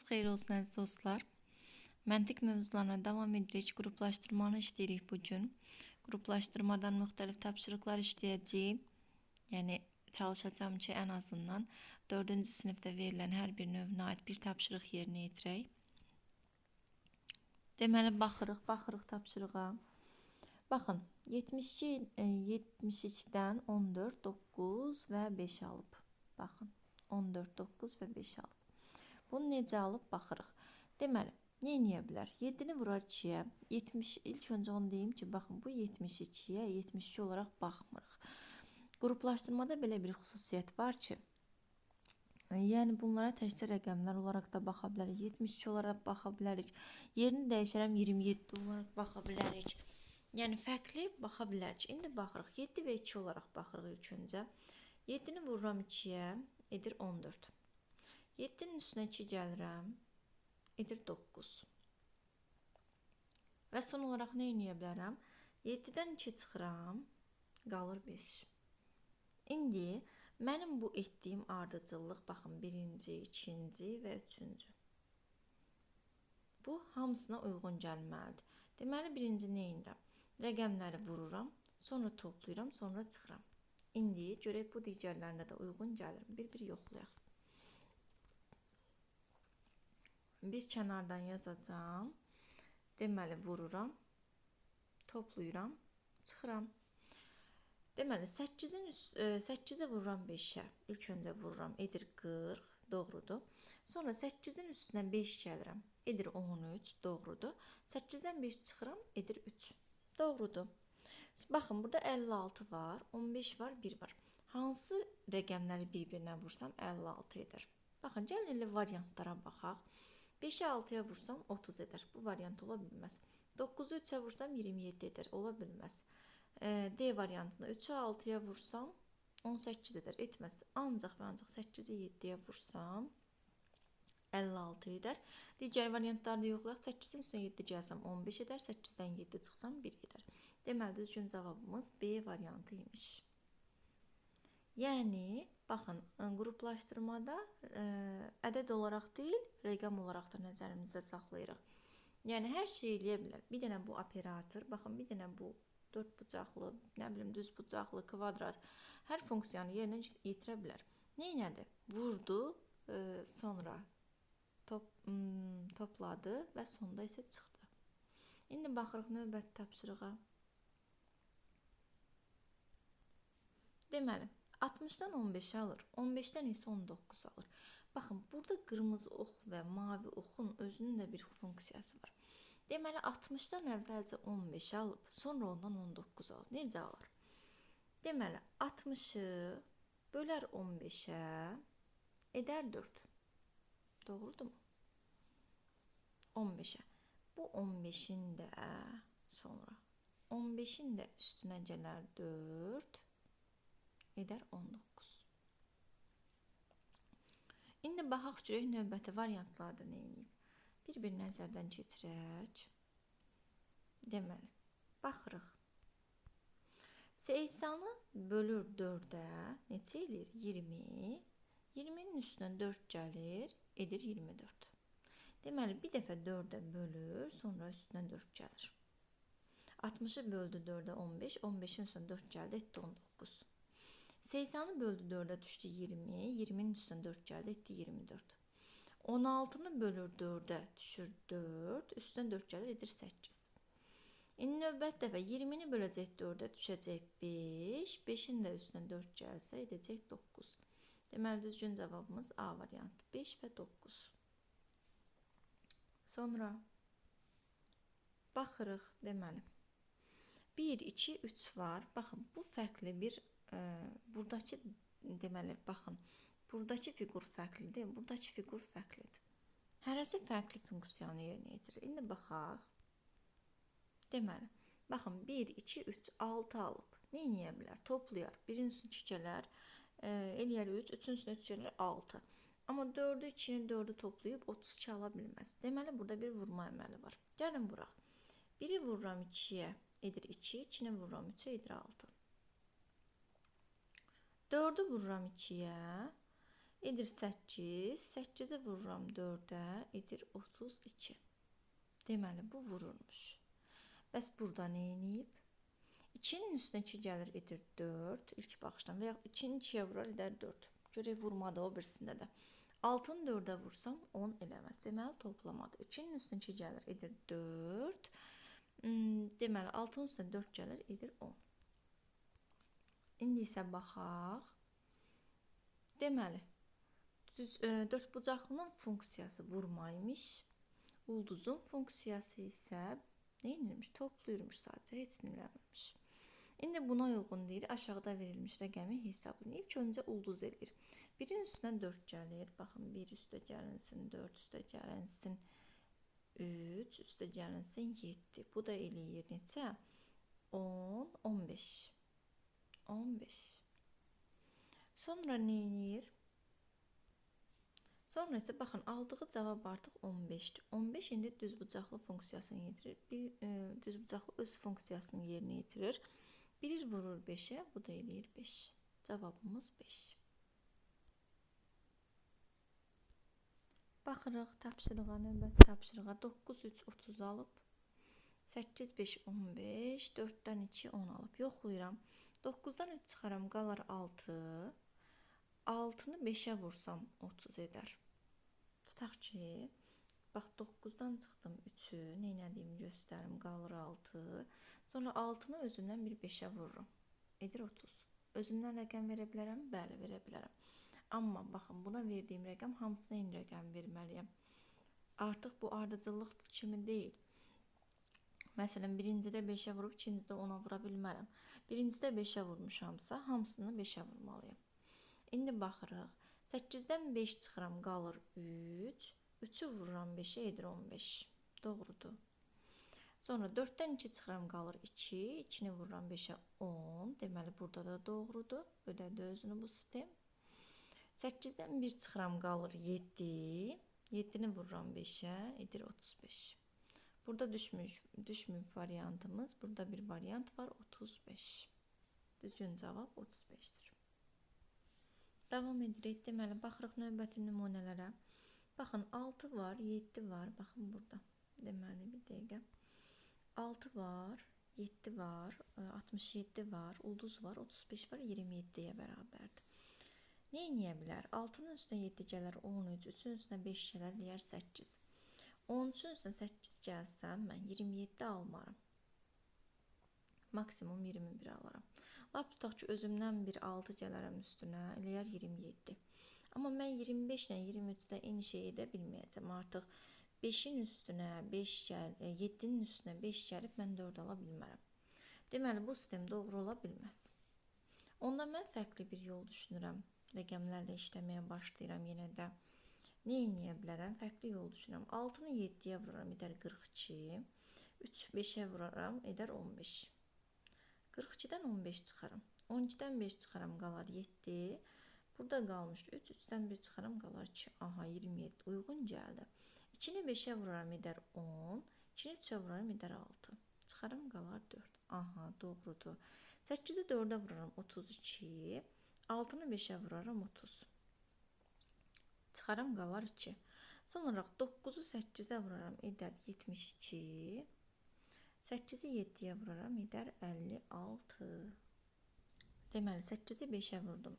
Xeyir olsun əziz dostlar. Məntiq mövzularına davam edirik. Qruplaşdırmanı işləyirik bu gün. Qruplaşdırmadan müxtəlif tapşırıqlar işləyəcəyik. Yəni çalışacağım ki, ən azından 4-cü sinifdə verilən hər bir növünə aid bir tapşırıq yerinə yetirək. Deməli baxırıq, baxırıq tapşırığa. Baxın, 72 e, 72-dən 14, 9 və 5 alıb. Baxın, 14, 9 və 5 alıb. Bunu necə alıb baxırıq. Deməli, nə edə bilər? 7-ni vurar 2-yə. 70 ilk öncə onu deyim ki, baxın bu 72-yə 72 olaraq baxmırıq. Qruplaşdırmada belə bir xüsusiyyət var ki, yəni bunlara təkcə rəqəmlər olaraq da baxa bilərik. 72 olaraq baxa bilərik. Yerini dəyişərəm 27 olaraq baxa bilərik. Yəni fərqli baxa bilərik. İndi baxırıq. 7 və 2 olaraq baxırıq ilk öncə. 7-ni vururam 2-yə, edir 14. 7-nin üstünə 2 gəlirəm, edir 9. Və son olaraq nə edə bilərəm? 7-dən 2 çıxıram, qalır 5. İndi mənim bu etdiyim ardıcıllıq, baxın, birinci, ikinci və üçüncü. Bu hamısına uyğun gəlməlidir. Deməli, birinci nə edirəm? Rəqəmləri vururam, sonra toplayıram, sonra çıxıram. İndi görək bu digərlərinə də uyğun gəlir. Bir-bir yoxlayaq. Bir kənardan yazacağam. Deməli, vururam, toplayıram, çıxıram. Deməli, 8-in 8-ə vururam 5-ə. İlk öncə vururam, edir 40, doğrudur. Sonra 8-in üstünə 5 gəlirəm, edir 13, doğrudur. 8-dən 5 çıxıram, edir 3. Doğrudur. Baxın, burada 56 var, 15 var, 1 var. Hansı rəqəmləri bir-birinə vursam 56 edir. Baxın, gəlin elə variantlara baxaq. 5'i 6'ya vursam 30 eder. Bu variant ola bilməz. 9'u 3'e vursam 27 eder. Ola bilməz. E, D variantında 3'ü 6'ya vursam 18 eder. Etməz. Ancaq və ancaq 8'i 7'ye vursam 56 eder. Digər variantlarda yoxlayaq. 8-in üstünə 7 gəlsəm 15 eder. 8-dən 7 çıxsam 1 eder. Deməli düzgün cavabımız B variantı imiş. Yəni baxın, qruplaşdırmada ə, ədəd olaraq deyil, rəqəm olaraq da nəzərimizdə saxlayırıq. Yəni hər şey eləyə bilər. Bir dənə bu operator, baxın bir dənə bu dörd bucaqlı, nə bilim düz bucaqlı, kvadrat hər funksiyanı yerinə yetirə bilər. Nə etdi? Vurdu, ə, sonra top, topladı və sonda isə çıxdı. İndi baxırıq növbəti tapşırığa. Deməli, 60-dan 15 alır, 15-dən isə 19 alır. Baxın, burada qırmızı ox və mavi oxun özünün də bir funksiyası var. Deməli, 60-dan əvvəlcə 15 alıb, sonra ondan 19 alır. Necə alır? Deməli, 60-ı bölər 15-ə edər 4. Doğrudurmu? 15'e. Bu 15'in də sonra 15'in də üstünə gələr 4 eder 19. İndi baxaq görək növbəti variantlarda nə edib. Bir-bir nəzərdən keçirək. Deməli, baxırıq. Seysanı bölür 4-ə neçə eləyir? 20. 20-nin üstünə 4 gəlir, edir 24. Deməli, bir dəfə 4-ə bölür, sonra üstünə 4 gəlir. 60-ı böldü 4-ə 15, 15-in üstünə 4 gəldi, etdi 19. 80'i böldü 4'e düştü 20. 20'nin üstüne 4 geldi etti 24. 16'nı bölür 4'e düşür 4. Üstüne 4 gelir edir 8. İndi növbət dəfə 20-ni böləcək 4-ə düşəcək 5. 5-in də üstünə 4 gəlsə edəcək 9. Deməli düzgün cavabımız A variantı 5 və 9. Sonra baxırıq deməli. 1, 2, 3 var. Baxın bu fərqli bir buradakı deməli baxın, buradakı fiqur fərqlidir, buradakı fiqur fərqlidir. Hərəsi fərqli funksiyanı yerinə yetirir. İndi baxaq. Deməli, baxın 1, 2, 3, 6 alıb. Nə edə bilər? Toplayar. 1-in üstünə 2 gələr, e, eləyər 3, 3-ün üstünə 3 gələr 6. Amma 4-ü 2-ni 4-ü toplayıb 32 ala bilməz. Deməli burada bir vurma əməli var. Gəlin vuraq. 1-i vururam 2-yə, edir 2, 2-ni vururam 3-ə, edir 6. 4'ü vururam 2'yə. edir 8. 8-i vururam 4-ə, edir 32. Deməli bu vurulmuş. Bəs burada nə edib? 2-nin üstünə 2 gəlir edir 4 ilk baxışdan və ya 2-ni 2-yə vurar edər 4. Görək vurmadı o birisində də. 6-nı 4-ə vursam 10 eləməz. Deməli toplamadı. 2-nin üstünə 2 gəlir edir 4. Hmm, deməli 6-nın üstünə 4 gəlir edir 10. İndi isə baxaq. Deməli düz e, dördbucaqlının funksiyası vurma. Ulduzun funksiyası isə nə edilmiş? Topluyurmuş sadəcə, heç nə eləmirmiş. İndi buna uyğun deyil, aşağıda verilmiş rəqəmi hesablayıb ki, öncə ulduz eləyir. 1-in üstünə 4 gəlir. Baxın, 1 üstə gəlinsin, 4 üstə gəlinsin, 3 üstə gəlinsin, 7. Bu da eləyir neçə? 10, 15. 15. Sonra edir? Sonra isə baxın, aldığı cavab artıq 15-dir. 15 indi düzbucaqlı funksiyasını yetirir. Bir e, düzbucaqlı öz funksiyasını yerinə yetirir. 1 vurur 5-ə, bu da eləyir 5. Cavabımız 5. Baxırıq tapşırığa, növbəti tapşırığa 9 3 30 alıb 8 5 15, 4-dən 2 10 alıb. Yoxlayıram. 9-dan 3 çıxaram, qalar 6. 6-nı 5-ə vursam 30 edər. Tutaq ki, bax 9-dan çıxdım 3-ü, nə etdiyimi göstərim, qalır 6. Sonra 6-nı özümdən bir 5-ə vururum. Edir 30. Özümdən rəqəm verə bilərəm? Bəli, verə bilərəm. Amma baxın, buna verdiyim rəqəm hamısına eyni rəqəm verməliyəm. Artıq bu ardıcıllıq kimi deyil. Məsələn, birincidə 5-ə vurub, ikincidə 10-a vura bilmərəm. Birincidə 5-ə vurmuşamsa, hamısını 5-ə vurmalıyam. İndi baxırıq. 8-dən 5 çıxıram, qalır 3. 3-ü vururam 5-ə, edir 15. Doğrudur. Sonra 4-dən 2 çıxıram, qalır 2. 2-ni vururam 5-ə, 10. Deməli, burada da doğrudur. Ödədi özünü bu sistem. 8-dən 1 çıxıram, qalır 7. 7-ni vururam 5-ə, edir 35. Burada düşmüş, düşmüb variantımız. Burada bir variant var, 35. Düzgün cavab 35-dir. Davam edirik. Deməli, baxırıq növbəti nümunələrə. Baxın, 6 var, 7 var. Baxın burada. Deməli, bir dəqiqə. 6 var, 7 var, 67 var, ulduz var, 35 var, 27-yə bərabərdir. Nə edə bilər? 6-nın üstünə 7 gələr 13, 3-ün üstünə 5 gələr eləyər 8. 13-ün üstünə 8 gəlsəm, mən 27 almaram. Maksimum 21 alaram. Lap tutaq ki, özümdən bir 6 gələrəm üstünə, eləyər 27. Amma mən 25 ilə 23-də eyni şey edə bilməyəcəm. Artıq 5-in üstünə 5 gəl, 7-nin üstünə 5 gəlib mən 4 ala bilmərəm. Deməli, bu sistem doğru ola bilməz. Onda mən fərqli bir yol düşünürəm rəqəmlərlə işləməyə başlayıram yenə də. Nə edə bilərəm? Fərqli yol düşünürəm. 6-nı 7-yə vururam, edər 42. 3 5-ə vuraram, edər 15. 42-dən 15 çıxaram. 12-dən 5 çıxaram, qalar 7. Burada qalmış 3, 3-dən 1 çıxaram, qalar 2. Aha, 27 uyğun gəldi. 2-ni 5-ə vuraram, edər 10. 2-ni 3-ə vuraram, edər 6. Çıxaram, qalar 4. Aha, doğrudur. 8-i 4-ə vuraram, 32. 6-nı 5-ə vuraram 30. Çıxaram qalar 2. Sonra 9-u 8-ə vuraram edər 72. 8-i 7-yə vuraram edər 56. Deməli 8-i 5-ə vurdum.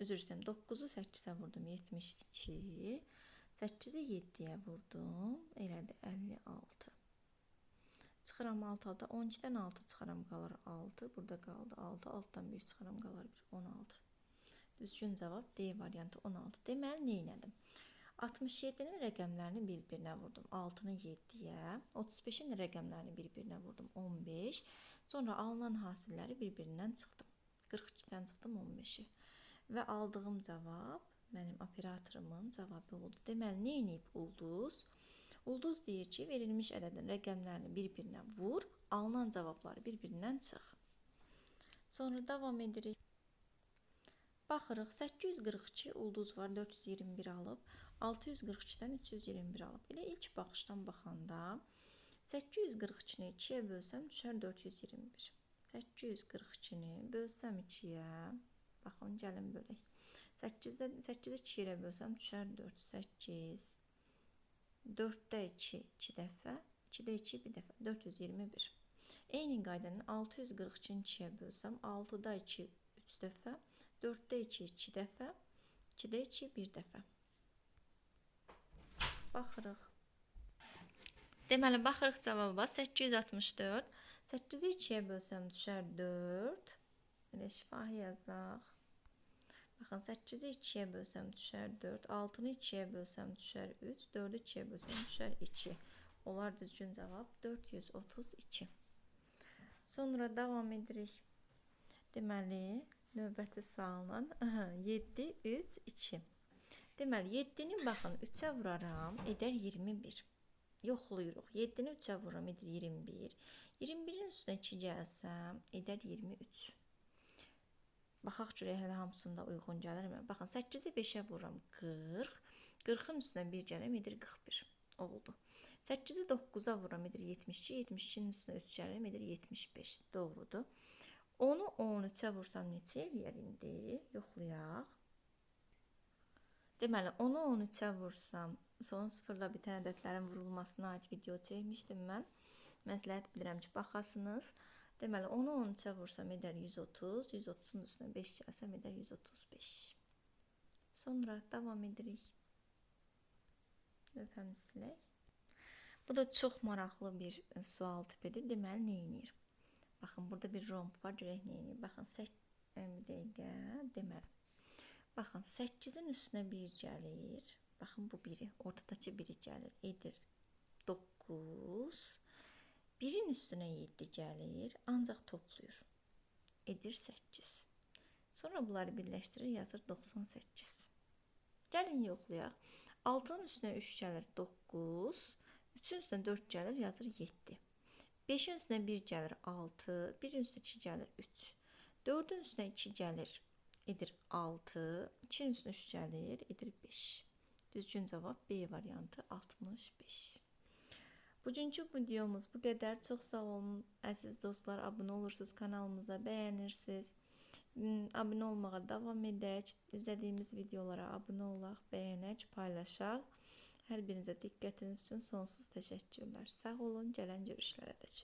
Üzr istəyirəm. 9-u 8-ə vurdum 72. 8-i 7-yə vurdum. Elədi 56. Çıxıram 6-da 12-dən 6 çıxaram qalır 6. Burada qaldı 6. Altdan 5 çıxaram qalır 1 16. Düzgün cavab D variantı 16. Deməli nə etdim? 67-nin rəqəmlərini bir-birinə vurdum. 6-nı 7-yə, 35-in rəqəmlərini bir-birinə vurdum. 15. Sonra alınan hasilləri bir-birindən çıxdım. 42-dən çıxdım 15-i. Və aldığım cavab mənim operatorumun cavabı oldu. Deməli nə edib ulduz? Ulduz deyir ki, verilmiş ədədin rəqəmlərini bir-birinə vur, alınan cavabları bir-birindən çıx. Sonra davam edirik. Baxırıq, 842 ulduz var, 421 alıb, 642-dən 321 alıb. Elə ilk baxışdan baxanda 842-ni 2-yə bölsəm düşər 421. 842-ni bölsəm 2-yə, baxın gəlin bölək. 8-də 8-i 2 ilə bölsəm düşər 4. 8 4-də 2 2 dəfə, 2-də 2 bir dəfə 421. Eyni qaydanın 642-ni 2-yə bölsəm 6-da 2 3 dəfə, 4-də 2 2 dəfə, 2-də 2 bir dəfə. Baxırıq. Deməli, baxırıq cavaba 864. 8-i 2-yə bölsəm düşər 4. Elə şifahi yazaq. Baxın 8-i 2-yə bölsəm düşər 4. 6-nı 2-yə bölsəm düşər 3. 4-ü 2-yə bölsəm düşər 2. Onlar düzgün cavab 432. Sonra davam edirik. Deməli, növbəti sualın 7 3 2. Deməli 7-ni baxın 3-ə vuraram, edər 21. Yoxlayırıq. 7-ni 3-ə vururam, edir 21. 21-in üstünə 2 gəlsəm, edər 23. Baxaq görək hələ hamısında uyğun gəlirmi? Baxın 8-i 5-ə vururam 40. 40-ın üstünə 1 gələm edir 41. Oldu. 8-i 9-a vururam edir 72. 72-nin üstünə 3 gələm edir 75. Doğrudur. Onu 13-ə vursam neçə eləyər indi? Yoxlayaq. Deməli, onu 13-ə vursam, son sıfırla bitən ədədlərin vurulmasına aid video çəkmişdim mən. Məsləhət bilirəm ki, baxasınız. Deməli, onu 13-ə vursam edər 130, 130-un üstünə 5 gəlsəm edər 135. Sonra davam edirik. Lövhəmi silək. Bu da çox maraqlı bir sual tipidir. Deməli, nə edir? Baxın, burada bir romb var, edir. Baxın, 8 bir dəqiqə, deməli. Baxın 8-in üstünə 1 gəlir. Baxın bu biri, ortadakı biri gəlir. Edir 9. 1-in üstünə 7 gəlir, ancaq toplayır. Edir 8. Sonra bunları birləşdirir, yazır 98. Gəlin yoxlayaq. 6-nın üstünə 3 gəlir 9. 3-ün üstünə 4 gəlir, yazır 7. 5-in üstünə 1 gəlir 6. 1-in üstünə 2 gəlir 3. 4-ün üstünə 2 gəlir edir 6. 2-nin üstünə 3 gəlir, edir 5. Düzgün cavab B variantı 65. Bugünkü videomuz bu qədər. Çox sağ olun əziz dostlar. Abunə olursunuz kanalımıza, bəyənirsiniz. Hmm, abunə olmağa davam edək. İzlədiyimiz videolara abunə olaq, bəyənək, paylaşaq. Hər birinizə diqqətiniz üçün sonsuz təşəkkürlər. Sağ olun, gələn görüşlərə dək.